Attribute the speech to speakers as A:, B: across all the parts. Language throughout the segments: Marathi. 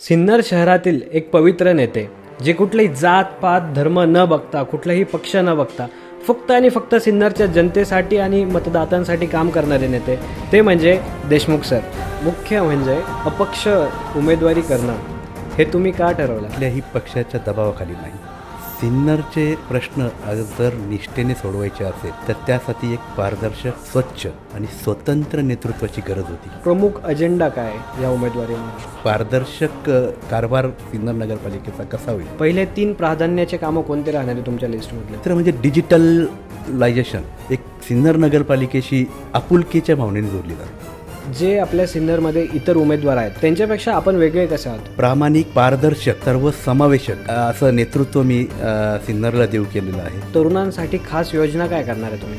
A: सिन्नर शहरातील एक पवित्र नेते जे कुठलेही जात पात धर्म न बघता कुठलाही पक्ष न बघता फक्त आणि फक्त सिन्नरच्या जनतेसाठी आणि मतदातांसाठी काम करणारे नेते ते म्हणजे देशमुख सर. मुख्य म्हणजे अपक्ष उमेदवारी करणं. हे तुम्ही का ठरवलं?
B: कुठल्याही पक्षाच्या दबावाखाली नाही. सिन्नरचे प्रश्न जर निष्ठेने सोडवायचे असेल तर त्यासाठी एक पारदर्शक स्वच्छ आणि स्वतंत्र नेतृत्वाची गरज होती.
A: प्रमुख अजेंडा काय या उमेदवारीमध्ये
B: पारदर्शक कारभार सिन्नर नगरपालिकेचा कसा होईल?
A: पहिले तीन प्राधान्याचे कामं कोणते राहणार आहे तुमच्या लिस्टमधले
B: तर म्हणजे डिजिटलायझेशन एक सिन्नर नगरपालिकेशी आपुलकीच्या भावनेने जोडली जाते.
A: जे आपल्या सिन्नरमध्ये इतर उमेदवार आहेत त्यांच्यापेक्षा आपण वेगळे कसे आहात?
B: प्रामाणिक पारदर्शक सर्व समावेशक असं नेतृत्व मी अ, सिन्नरला देऊ केलेलं आहे.
A: तरुणांसाठी खास योजना काय करणार आहे तुम्ही?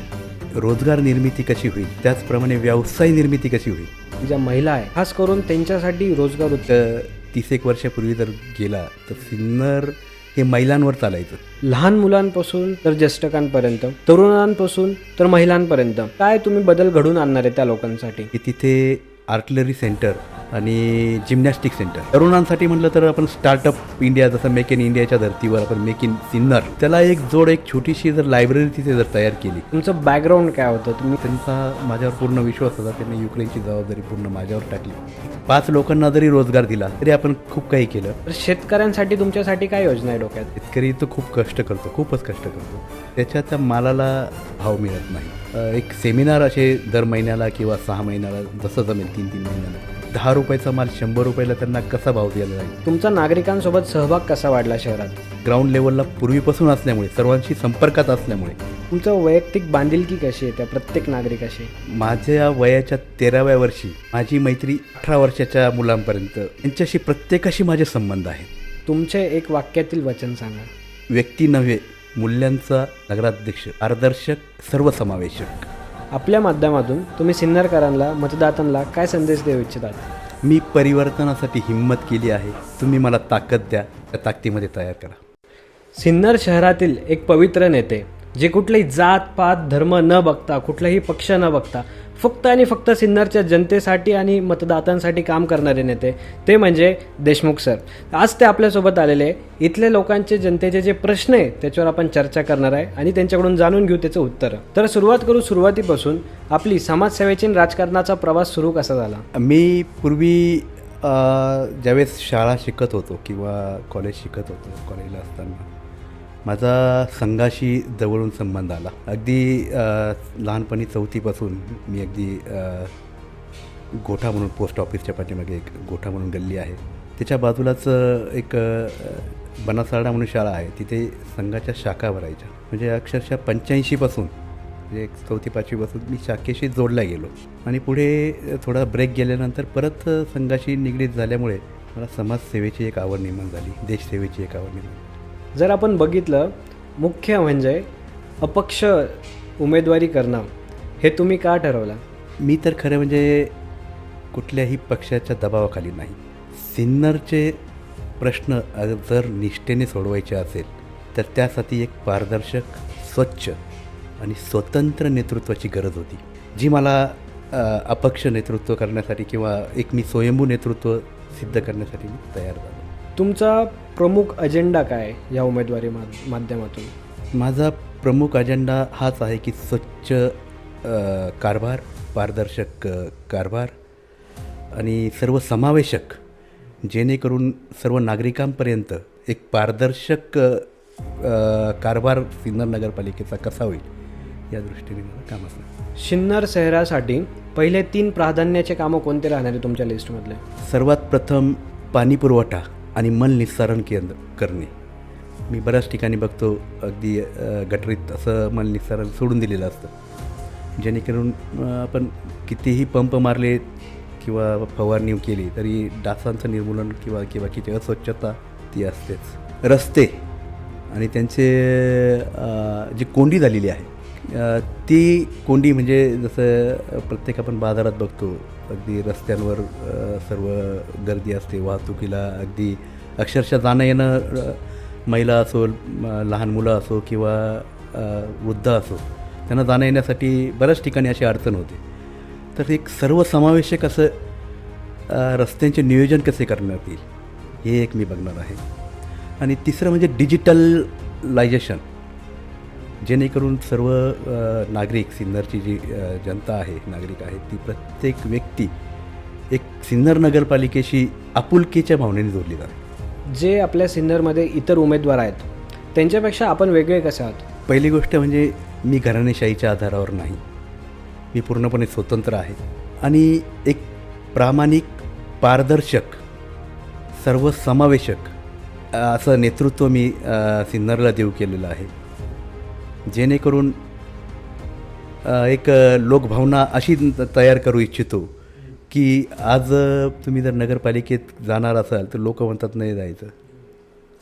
B: रोजगार निर्मिती कशी होईल? त्याचप्रमाणे व्यवसाय निर्मिती कशी होईल?
A: ज्या महिला आहे खास करून त्यांच्यासाठी रोजगार उत-
B: तर तीस एक वर्षापूर्वी जर गेला तर सिन्नर हे महिलांवर चालायचं.
A: लहान मुलांपासून तर ज्येष्ठकांपर्यंत तरुणांपासून तर महिलांपर्यंत काय तुम्ही बदल घडून आणणार आहे त्या लोकांसाठी?
B: की तिथे आर्टलरी सेंटर आणि जिम्नॅस्टिक सेंटर. तरुणांसाठी म्हटलं तर आपण स्टार्टअप इंडिया जसं मेक इन इंडियाच्या धर्तीवर आपण मेक इन सिन्नर त्याला एक जोड एक छोटीशी जर लायब्ररी तिथे जर तयार केली.
A: तुमचं बॅकग्राऊंड काय होतं? तुम्ही
B: त्यांचा माझ्यावर पूर्ण विश्वास होता त्यांनी युक्रेनची जबाबदारी पूर्ण माझ्यावर टाकली. पाच लोकांना जरी रोजगार दिला तरी आपण खूप काही केलं.
A: तर शेतकऱ्यांसाठी तुमच्यासाठी काय योजना आहे डोक्यात?
B: शेतकरी तो खूप कष्ट करतो खूपच कष्ट करतो. त्याच्या त्या मालाला भाव मिळत नाही. एक सेमिनार असे दर महिन्याला किंवा सहा महिन्याला जसं जमेल तीन तीन महिन्याला. दहा रुपयाचा माल शंभर रुपयाला त्यांना कसा भाव द्यायला जाईल?
A: तुमचा नागरिकांसोबत सहभाग कसा वाढला शहरात?
B: ग्राउंड लेवलला पूर्वीपासून असल्यामुळे सर्वांशी संपर्कात असल्यामुळे.
A: तुमचं वैयक्तिक बांधिलकी कशी आहे त्या प्रत्येक नागरिकाशी?
B: माझ्या वयाच्या तेराव्या वर्षी माझी मैत्री अठरा वर्षाच्या मुलांपर्यंत यांच्याशी प्रत्येकाशी माझे संबंध आहेत.
A: तुमचे एक वाक्यातील वचन सांगा.
B: व्यक्ती नव्हे मूल्यांचा नगराध्यक्ष पारदर्शक सर्वसमावेशक.
A: आपल्या माध्यमातून तुम्ही सिन्नरकरांना मतदातांना काय संदेश देऊ इच्छितात?
B: मी परिवर्तनासाठी हिंमत केली आहे. तुम्ही मला ताकद द्या. त्या ताकदीमध्ये तयार करा.
A: सिन्नर शहरातील एक पवित्र नेते जे कुठलेही जात पात धर्म न बघता कुठलाही पक्ष न बघता फक्त आणि फक्त सिन्नरच्या जनतेसाठी आणि मतदातांसाठी काम करणारे नेते ते म्हणजे देशमुख सर. आज ते आपल्यासोबत आलेले इथल्या इथले लोकांचे जनतेचे जे प्रश्न आहे त्याच्यावर आपण चर्चा करणार आहे आणि त्यांच्याकडून जाणून घेऊ त्याचं उत्तर. तर सुरुवात करू सुरुवातीपासून. आपली समाजसेवेची आणि राजकारणाचा प्रवास सुरू कसा झाला?
B: मी पूर्वी ज्यावेळेस शाळा शिकत होतो किंवा कॉलेज शिकत होतो कॉलेजला असताना माझा संघाशी जवळून संबंध आला. अगदी लहानपणी चौथीपासून मी अगदी गोठा म्हणून पोस्ट ऑफिसच्या पाठीमागे एक गोठा म्हणून गल्ली आहे. त्याच्या बाजूलाच एक बनासारडा म्हणून शाळा आहे. तिथे संघाच्या शाखा भरायच्या. म्हणजे अक्षरशः पंच्याऐंशीपासून म्हणजे एक चौथी पाचवीपासून मी शाखेशी जोडला गेलो. आणि पुढे थोडा ब्रेक गेल्यानंतर परत संघाशी निगडीत झाल्यामुळे मला समाजसेवेची एक आवड निर्माण झाली. देशसेवेची एक आवड निर्माण
A: जर आपण बघितलं मुख्य म्हणजे अपक्ष उमेदवारी करणं हे तुम्ही का ठरवलं?
B: मी तर खरं म्हणजे कुठल्याही पक्षाच्या दबावाखाली नाही. सिन्नरचे प्रश्न जर निष्ठेने सोडवायचे असेल तर त्यासाठी एक पारदर्शक स्वच्छ आणि स्वतंत्र नेतृत्वाची गरज होती. जी मला अपक्ष नेतृत्व करण्यासाठी किंवा एक मी स्वयंभू नेतृत्व सिद्ध करण्यासाठी मी तयार झालो.
A: तुमचा प्रमुख अजेंडा काय या उमेदवारी मा- माध्यमातून?
B: माझा प्रमुख अजेंडा हाच आहे की स्वच्छ कारभार पारदर्शक कारभार आणि सर्व समावेशक जेणेकरून सर्व नागरिकांपर्यंत एक पारदर्शक कारभार सिन्नर नगरपालिकेचा कसा होईल या दृष्टीने मला काम असणार.
A: सिन्नर शहरासाठी पहिले तीन प्राधान्याचे कामं कोणते राहणार आहे तुमच्या लिस्टमधले
B: सर्वात प्रथम पाणी पुरवठा. आणि मन निस्सारण केंद्र करणे. मी बऱ्याच ठिकाणी बघतो अगदी गटरीत असं मन निस्सारण सोडून दिलेलं असतं. जेणेकरून आपण कितीही पंप मारले किंवा फवारणी केली तरी डासांचं निर्मूलन किंवा किंवा किती अस्वच्छता ती असतेच. रस्ते आणि त्यांचे जी कोंडी झालेली आहे ती कोंडी म्हणजे जसं प्रत्येक आपण बाजारात बघतो अगदी रस्त्यांवर सर्व गर्दी असते वाहतुकीला अगदी अक्षरशः जाणं येणं महिला असो लहान मुलं असो किंवा वृद्ध असो त्यांना जाणं येण्यासाठी बऱ्याच ठिकाणी अशी अडचण होते. तर एक सर्वसमावेशक असं रस्त्यांचे नियोजन कसे करण्यात येईल हे एक मी बघणार आहे. आणि तिसरं म्हणजे डिजिटलायझेशन. जेणेकरून सर्व नागरिक सिन्नरची जी जनता आहे नागरिक आहे ती प्रत्येक व्यक्ती एक सिन्नर नगरपालिकेशी आपुलकीच्या भावनेने जोडली जाते.
A: जे आपल्या सिन्नरमध्ये इतर उमेदवार आहेत त्यांच्यापेक्षा आपण वेगळे कसे आहात?
B: पहिली गोष्ट म्हणजे मी घराणेशाहीच्या आधारावर नाही. मी पूर्णपणे स्वतंत्र आहे. आणि एक प्रामाणिक पारदर्शक सर्वसमावेशक असं नेतृत्व मी सिन्नरला देऊ केलेलं आहे. जेणेकरून एक लोकभावना अशी तयार करू इच्छितो की आज तुम्ही जर नगरपालिकेत जाणार असाल तर लोक म्हणतात नाही जायचं.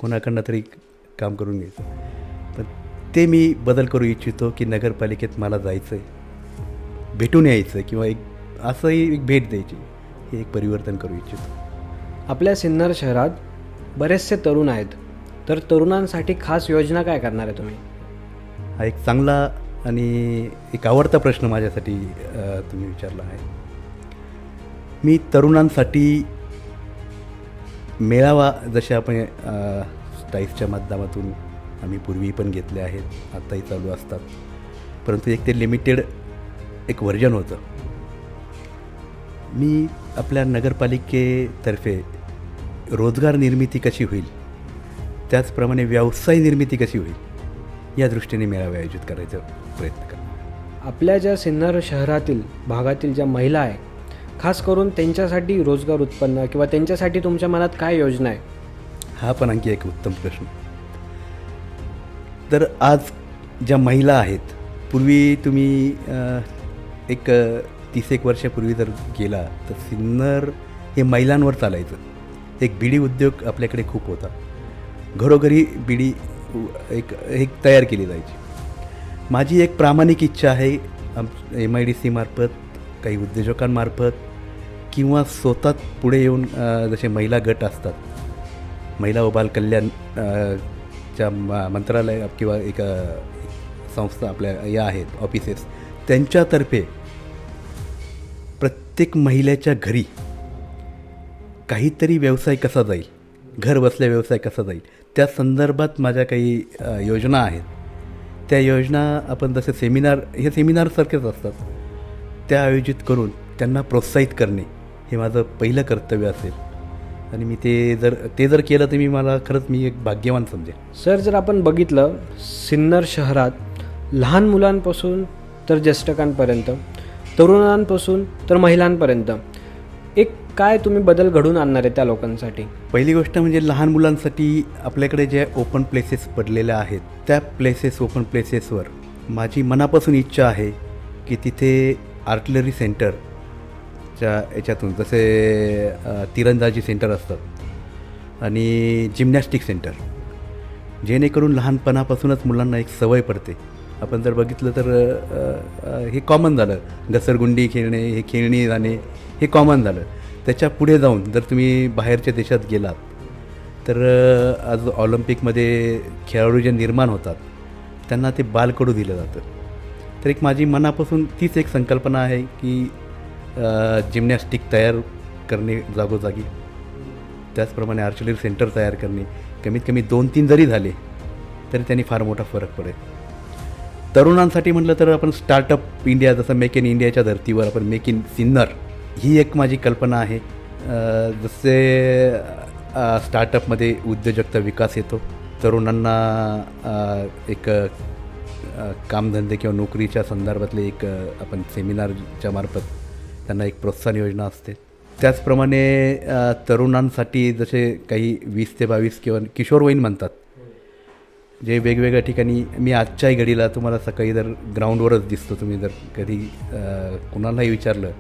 B: कोणाकडनं तरी काम करून घ्यायचं. पण ते मी बदल करू इच्छितो की नगरपालिकेत मला जायचं आहे भेटून यायचं किंवा एक असंही एक भेट द्यायची. हे एक परिवर्तन करू इच्छितो.
A: आपल्या सिन्नर शहरात बरेचसे तरुण आहेत. तर तरुणांसाठी खास योजना काय करणार आहे तुम्ही?
B: हा एक चांगला आणि एक आवडता प्रश्न माझ्यासाठी तुम्ही विचारला आहे. मी तरुणांसाठी मेळावा जसे आपण अ, माध्यमातून आम्ही पूर्वी पण घेतले आहेत आत्ताही चालू असतात. परंतु एक ते लिमिटेड एक व्हर्जन होतं. मी आपल्या नगरपालिकेतर्फे रोजगार निर्मिती कशी होईल त्याचप्रमाणे व्यवसाय निर्मिती कशी होईल या दृष्टीने मेळावे आयोजित करायचा प्रयत्न करणार.
A: आपल्या ज्या सिन्नर शहरातील भागातील ज्या महिला आहे खास करून त्यांच्यासाठी रोजगार उत्पन्न किंवा त्यांच्यासाठी तुमच्या मनात काय योजना आहे?
B: हा पण आणखी एक उत्तम प्रश्न. तर आज ज्या महिला आहेत पूर्वी तुम्ही एक तीस एक वर्षापूर्वी जर गेला तर सिन्नर हे महिलांवर चालायचं. एक बिडी उद्योग आपल्याकडे खूप होता. घरोघरी बिडी एक एक तयार केली जायची. माझी एक प्रामाणिक इच्छा आहे एम आय डी सीमार्फत काही उद्योजकांमार्फत किंवा स्वतः पुढे येऊन जसे महिला गट असतात महिला व बालकल्याण च्या म- मंत्रालय किंवा एक संस्था आपल्या या आहेत ऑफिसेस त्यांच्यातर्फे प्रत्येक महिलेच्या घरी काहीतरी व्यवसाय कसा जाईल घर बसल्या व्यवसाय कसा जाईल? त्या संदर्भात माझ्या काही योजना आहेत. त्या योजना आपण जसे सेमिनार हे सेमिनारसारखेच असतात. त्या आयोजित करून त्यांना प्रोत्साहित करणे हे माझं पहिलं कर्तव्य असेल. आणि मी ते जर ते जर केलं तर मी मला खरंच मी एक भाग्यवान समजेन
A: सर जर आपण बघितलं सिन्नर शहरात लहान मुलांपासून तर ज्येष्ठकांपर्यंत तरुणांपासून तर महिलांपर्यंत एक काय तुम्ही बदल घडून आणणार आहे त्या लोकांसाठी?
B: पहिली गोष्ट म्हणजे लहान मुलांसाठी आपल्याकडे ज्या ओपन प्लेसेस पडलेल्या आहेत त्या प्लेसेस ओपन प्लेसेसवर माझी मनापासून इच्छा आहे की तिथे आर्टिलरी सेंटरच्या याच्यातून जसे तिरंदाजी सेंटर असतात आणि जिमनॅस्टिक सेंटर जेणेकरून लहानपणापासूनच मुलांना एक सवय पडते. आपण जर बघितलं तर हे कॉमन झालं. घसरगुंडी खेळणे हे खेळणी जाणे हे कॉमन झालं. त्याच्या पुढे जाऊन जर तुम्ही बाहेरच्या देशात गेलात तर आज ऑलिम्पिकमध्ये खेळाडू जे निर्माण होतात त्यांना ते बालकडू दिलं जातं. तर एक माझी मनापासून तीच एक संकल्पना आहे की जिम्नॅस्टिक तयार करणे जागोजागी. त्याचप्रमाणे आर्चलरी सेंटर तयार करणे कमीत कमी दोन तीन जरी झाले तरी त्यांनी फार मोठा फरक पडेल. तरुणांसाठी म्हटलं तर आपण स्टार्टअप इंडिया जसं मेक इन इंडियाच्या धर्तीवर आपण मेक इन सिन्नर ही एक माझी कल्पना आहे. जसे स्टार्टअपमध्ये उद्योजकता विकास येतो तरुणांना एक कामधंदे किंवा नोकरीच्या संदर्भातले एक आपण सेमिनारच्या मार्फत त्यांना एक प्रोत्साहन योजना असते. त्याचप्रमाणे तरुणांसाठी जसे काही वीस ते बावीस किंवा किशोरवयीन म्हणतात जे वेगवेगळ्या ठिकाणी मी आजच्याही घडीला तुम्हाला सकाळी जर ग्राउंडवरच दिसतो तुम्ही जर कधी कुणालाही विचारलं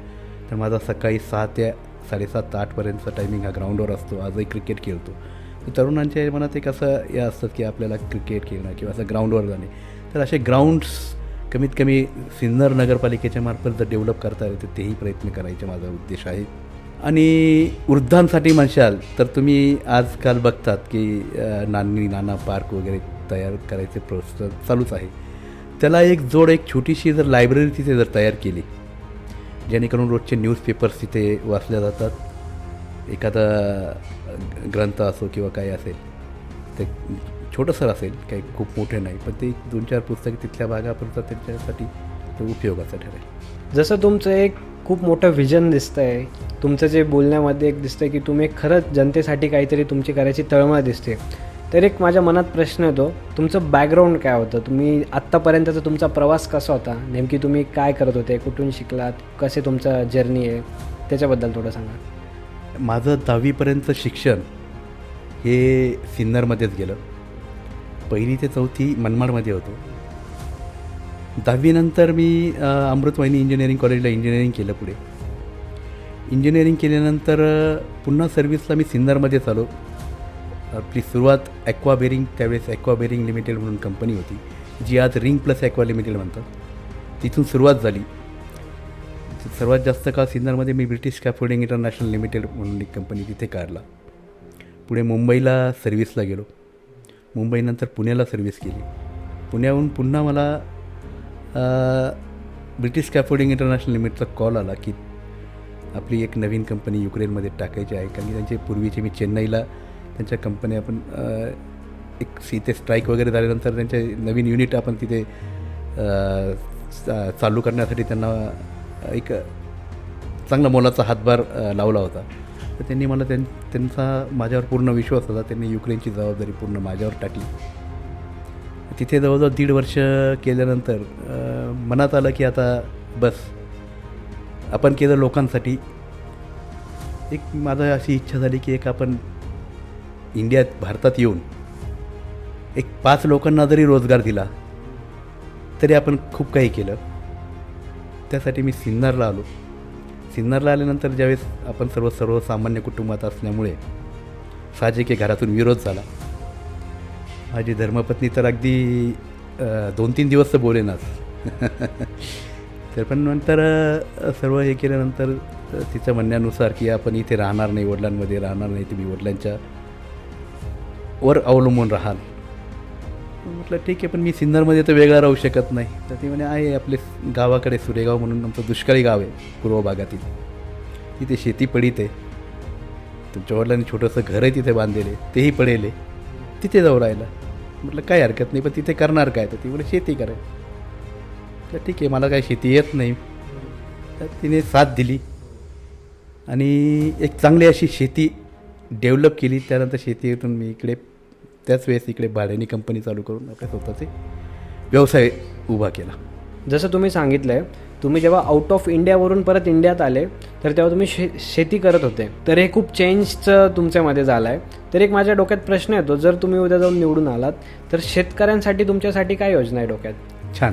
B: तर माझा सकाळी सहा ते साडेसात आठपर्यंतचा टायमिंग हा ग्राउंडवर असतो. आजही क्रिकेट खेळतो. तर तरुणांच्या मनात एक असं हे असतं की आपल्याला क्रिकेट खेळणं किंवा असं ग्राउंडवर जाणे. तर असे ग्राउंड्स कमीत कमी सिन्नर नगरपालिकेच्या मार्फत जर डेव्हलप करता येईल तर तेही प्रयत्न करायचे माझा उद्देश आहे. आणि वृद्धांसाठी म्हणशाल तर तुम्ही आजकाल बघतात की नानी नाना पार्क वगैरे तयार करायचे प्रोसेस चालूच आहे. त्याला एक जोड एक छोटीशी जर लायब्ररी तिथे जर तयार केली जेणेकरून रोजचे न्यूजपेपर्स तिथे वाचल्या जातात. एखादा ग्रंथ असो किंवा काही असेल ते छोटंसं असेल काही खूप मोठे नाही पण ते दोन चार पुस्तक तिथल्या भागापर्यंत त्यांच्यासाठी ते उपयोगाचं ठरेल.
A: जसं तुमचं एक खूप मोठं व्हिजन आहे तुमचं जे बोलण्यामध्ये एक दिसतं की तुम्ही खरंच जनतेसाठी काहीतरी तुमची करायची तळमळ दिसते. तर एक माझ्या मनात प्रश्न येतो तुमचं बॅकग्राऊंड काय होतं? तुम्ही आत्तापर्यंतचा तुमचा प्रवास कसा होता? नेमकी तुम्ही काय करत होते? कुठून शिकलात? कसे तुमचं जर्नी आहे? त्याच्याबद्दल थोडं सांगा.
B: माझं दहावीपर्यंत शिक्षण हे सिन्नरमध्येच गेलं. पहिली ते चौथी मनमाडमध्ये होतो. दहावीनंतर मी अमृतवाहिनी इंजिनिअरिंग कॉलेजला इंजिनिअरिंग केलं पुढे. इंजिनिअरिंग केल्यानंतर पुन्हा सर्व्हिसला मी सिन्नरमध्येच आलो. आपली सुरुवात ॲक्वा बेरिंग त्यावेळेस ॲक्वा बेरिंग लिमिटेड म्हणून कंपनी होती जी आज रिंग प्लस ॲक्वा लिमिटेड म्हणतात. तिथून सुरुवात झाली. सर्वात जास्त काळ सिन्नरमध्ये मी ब्रिटिश कॅफोर्डिंग इंटरनॅशनल लिमिटेड म्हणून एक कंपनी तिथे काढला. पुढे मुंबईला सर्व्हिसला गेलो. मुंबईनंतर पुण्याला सर्व्हिस केली. पुण्याहून पुन्हा मला ब्रिटिश कॅफोर्डिंग इंटरनॅशनल लिमिटेडचा कॉल आला की आपली एक नवीन कंपनी युक्रेनमध्ये टाकायची आहे. कारण की त्यांचे पूर्वीचे मी चेन्नईला त्यांच्या कंपन्या आपण एक एक तिथे स्ट्राईक वगैरे झाल्यानंतर त्यांचे नवीन युनिट आपण तिथे चा- चालू करण्यासाठी त्यांना एक चांगला मोलाचा हातभार लावला होता. तर त्यांनी मला त्यां त्यांचा माझ्यावर पूर्ण विश्वास होता. त्यांनी युक्रेनची जबाबदारी पूर्ण माझ्यावर टाकली. तिथे जवळजवळ दीड वर्ष केल्यानंतर मनात आलं की आता बस आपण केलं लोकांसाठी. एक माझा अशी इच्छा झाली की एक आपण इंडियात भारतात येऊन एक पाच लोकांना जरी रोजगार दिला तरी आपण खूप काही केलं. त्यासाठी मी सिन्नरला आलो. सिन्नरला आल्यानंतर ज्यावेळेस आपण सर्व सर्वसामान्य कुटुंबात असल्यामुळे साहजिक घरातून विरोध झाला. माझी धर्मपत्नी तर अगदी दोन तीन दिवस तर बोलेनाच. तर पण नंतर सर्व हे केल्यानंतर तिच्या म्हणण्यानुसार की आपण इथे राहणार नाही वडिलांमध्ये राहणार नाही तुम्ही वडिलांच्या वर अवलंबून राहाल. म्हटलं ठीक आहे पण मी सिन्नरमध्ये तर वेगळा राहू शकत नाही. तर ती म्हणे आहे आपले गावाकडे सुरेगाव म्हणून आमचं दुष्काळी गाव आहे पूर्व भागातील. तिथे शेती पडीत आहे. तुमच्या वडिलांनी छोटंसं घर आहे तिथे बांधलेले तेही पडेले तिथे जाऊ राहिला. म्हटलं काय हरकत नाही पण तिथे करणार काय? तर ती म्हणे शेती करेल तर ठीक आहे मला काय शेती येत नाही. तर तिने साथ दिली. आणि एक चांगली अशी शेती डेव्हलप केली. त्यानंतर शेतीतून मी इकडे त्याच वेळेस इकडे भाड्याने कंपनी चालू करून आपल्या स्वतःचे व्यवसाय उभा केला.
A: जसं तुम्ही सांगितलं आहे तुम्ही जेव्हा आउट ऑफ इंडियावरून परत इंडियात आले तर तेव्हा तुम्ही शे शेती करत होते. तर हे खूप चेंजचं तुमच्यामध्ये झालं आहे तर एक माझ्या डोक्यात प्रश्न येतो जर तुम्ही उद्या जाऊन निवडून आलात तर शेतकऱ्यांसाठी तुमच्यासाठी काय योजना आहे डोक्यात?
B: छान.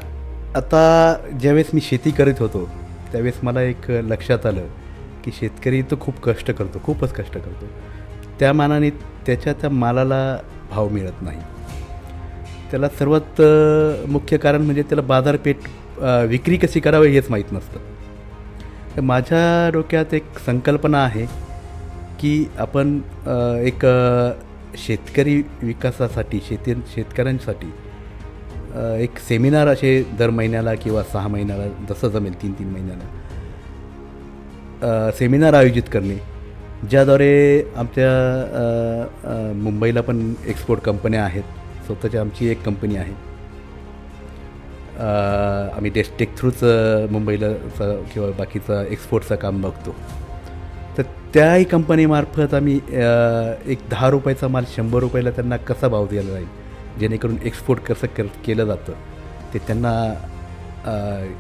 B: आता ज्यावेळेस मी शेती करत होतो त्यावेळेस मला एक लक्षात आलं की शेतकरी तो खूप कष्ट करतो खूपच कष्ट करतो. त्या मानाने त्याच्या त्या मालाला भाव मिळत नाही. त्याला सर्वात मुख्य कारण म्हणजे त्याला बाजारपेठ विक्री कशी करावी हेच माहीत नसतं. तर माझ्या डोक्यात एक संकल्पना आहे की आपण एक शेतकरी विकासासाठी शेती शेतकऱ्यांसाठी एक सेमिनार असे दर महिन्याला किंवा सहा महिन्याला जसं जमेल तीन तीन महिन्याला सेमिनार आयोजित करणे. ज्याद्वारे आमच्या मुंबईला पण एक्सपोर्ट कंपन्या आहेत. स्वतःची आमची एक कंपनी आहे. आम्ही डेस्टेक थ्रूच मुंबईला किंवा बाकीचं एक्सपोर्टचं काम बघतो. तर त्याही कंपनीमार्फत आम्ही एक दहा रुपयाचा माल शंभर रुपयाला त्यांना कसा भाव दिला जाईल? जेणेकरून एक्सपोर्ट कसं कर केलं जातं? ते त्यांना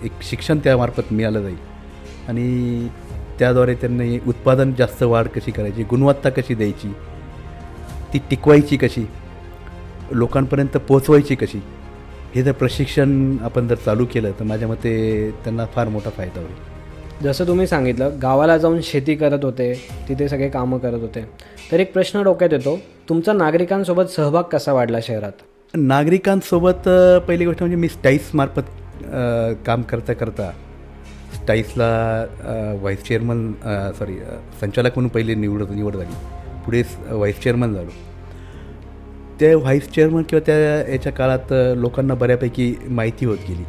B: एक शिक्षण त्यामार्फत मिळालं जाईल. आणि त्याद्वारे त्यांनी उत्पादन जास्त वाढ कशी करायची गुणवत्ता कशी द्यायची ती टिकवायची कशी लोकांपर्यंत पोचवायची कशी हे जर प्रशिक्षण आपण जर चालू केलं तर माझ्या मते त्यांना फार मोठा फायदा होईल.
A: जसं तुम्ही सांगितलं गावाला जाऊन शेती करत होते तिथे सगळे कामं करत होते. तर एक प्रश्न डोक्यात येतो तुमचा नागरिकांसोबत सहभाग कसा वाढला शहरात?
B: नागरिकांसोबत पहिली गोष्ट म्हणजे मी स्टाईल्समार्फत अ, काम करता करता टाईसला व्हाईस चेअरमन सॉरी संचालक म्हणून पहिले निवड निवड झाली. पुढे व्हाईस चेअरमन झालो. त्या व्हाईस चेअरमन किंवा त्या याच्या काळात लोकांना बऱ्यापैकी माहिती होत गेली.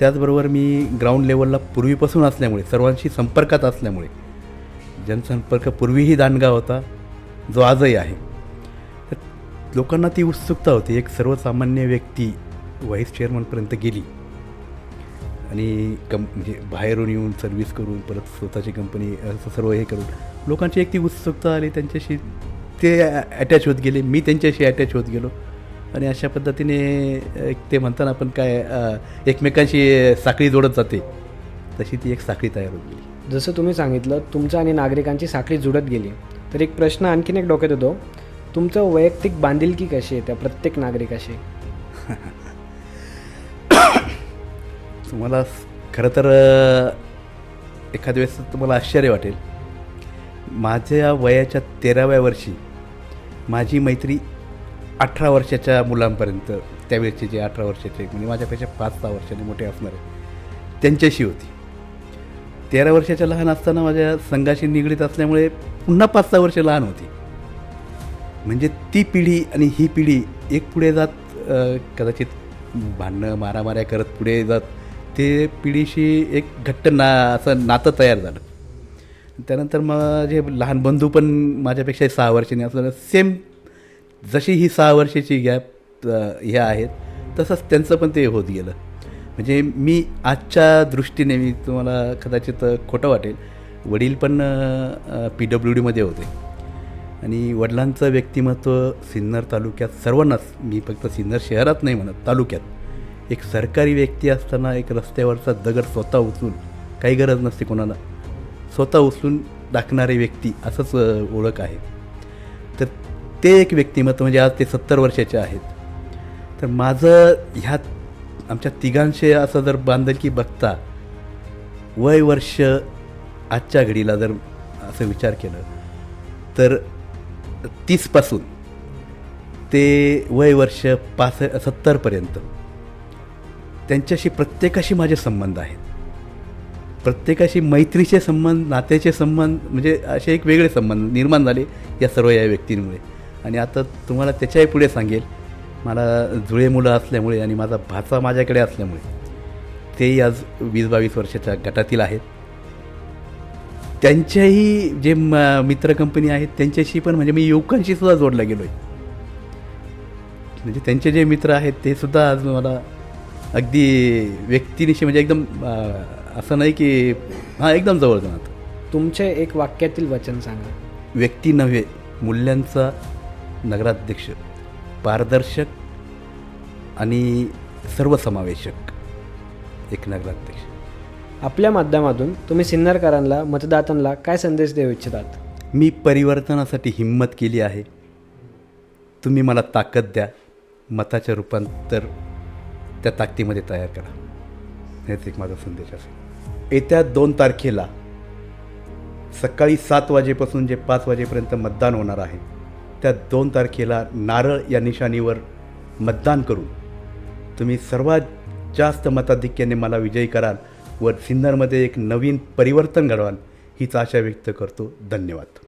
B: त्याचबरोबर मी ग्राउंड लेवलला पूर्वीपासून असल्यामुळे सर्वांशी संपर्कात असल्यामुळे जनसंपर्क पूर्वीही दांडगा होता जो आजही आहे. तर लोकांना ती उत्सुकता होती. एक सर्वसामान्य व्यक्ती व्हाईस चेअरमनपर्यंत गेली. आणि कं म्हणजे बाहेरून येऊन सर्व्हिस करून परत स्वतःची कंपनी असं सर्व हे करून लोकांची एक ती उत्सुकता आली त्यांच्याशी ते अटॅच होत गेले मी त्यांच्याशी अटॅच होत गेलो. आणि अशा पद्धतीने एक ते म्हणताना आपण काय एकमेकांशी साखळी जोडत जाते तशी ती एक साखळी तयार होत गेली.
A: जसं तुम्ही सांगितलं तुमच्या आणि नागरिकांची साखळी जुळत गेली. तर एक प्रश्न आणखीन एक डोक्यात येतो. तुमचं वैयक्तिक बांधिलकी कशी आहे त्या प्रत्येक नागरिकाशी?
B: तुम्हाला खरं तर एखाद्या वेळेस तुम्हाला आश्चर्य वाटेल. माझ्या वयाच्या तेराव्या वर्षी माझी मैत्री अठरा वर्षाच्या मुलांपर्यंत त्यावेळेचे जे अठरा वर्षाचे म्हणजे माझ्यापेक्षा पाच सहा वर्षांनी मोठे असणारे त्यांच्याशी होती. तेरा वर्षाच्या लहान असताना माझ्या संघाशी निगडीत असल्यामुळे पुन्हा पाच सहा वर्ष लहान होती. म्हणजे ती पिढी आणि ही पिढी एक पुढे जात कदाचित भांडणं मारामाऱ्या करत पुढे जात ते पिढीशी एक घट्ट ना असं नातं तयार झालं. त्यानंतर माझे लहान बंधू पण माझ्यापेक्षा सहा वर्षांनी असं सेम जशी ही सहा वर्षाची गॅप ह्या आहेत तसंच त्यांचं पण ते होत गेलं. म्हणजे मी आजच्या दृष्टीने मी तुम्हाला कदाचित खोटं वाटेल वडील पण पी डब्ल्यू डीमध्ये होते. आणि वडिलांचं व्यक्तिमत्व सिन्नर तालुक्यात सर्वांनाच मी फक्त सिन्नर शहरात नाही म्हणत तालुक्यात. एक सरकारी व्यक्ती असताना एक रस्त्यावरचा दगड स्वतः उचलून काही गरज नसते कोणाला स्वतः उचलून टाकणारी व्यक्ती असंच ओळख आहे. तर ते एक व्यक्तिमत्व म्हणजे आज ते सत्तर वर्षाचे आहेत. तर माझं ह्या आमच्या तिघांशे असं जर बांधलकी बघता वय वर्ष आजच्या घडीला जर असं विचार केलं तर तीसपासून ते वय वर्ष पास सत्तरपर्यंत. त्यांच्याशी प्रत्येकाशी माझे संबंध आहेत. प्रत्येकाशी मैत्रीचे संबंध नात्याचे संबंध म्हणजे असे एक वेगळे संबंध निर्माण झाले या सर्व या व्यक्तींमुळे. आणि आता तुम्हाला त्याच्याही पुढे सांगेल मला जुळे मुलं असल्यामुळे आणि माझा भाचा माझ्याकडे असल्यामुळे तेही आज वीस बावीस वर्षाच्या गटातील आहेत. त्यांच्याही जे म मित्र कंपनी आहेत त्यांच्याशी पण म्हणजे मी युवकांशी सुद्धा जोडला गेलो आहे म्हणजे त्यांचे जे मित्र आहेत ते सुद्धा आज मला अगदी व्यक्तीनिशी म्हणजे एकदम असं नाही की हां एकदम जवळचं नातं
A: तुमचे एक वाक्यातील वचन सांगा.
B: व्यक्ती नव्हे मूल्यांचा नगराध्यक्ष पारदर्शक आणि सर्वसमावेशक एक नगराध्यक्ष.
A: आपल्या माध्यमातून तुम्ही सिन्नरकरांना मतदारांना काय संदेश देऊ इच्छितात?
B: मी परिवर्तनासाठी हिंमत केली आहे. तुम्ही मला ताकद द्या. मताच्या रूपांतर त्या ताकदीमध्ये तयार करा. हेच एक माझा संदेश असेल. येत्या दोन तारखेला सकाळी सात वाजेपासून जे पाच वाजेपर्यंत मतदान होणार आहे त्या दोन तारखेला नारळ या निशाणीवर मतदान करून तुम्ही सर्वात जास्त मताधिक्याने मला विजयी कराल व सिन्नरमध्ये एक नवीन परिवर्तन घडवाल हीच आशा व्यक्त करतो. धन्यवाद.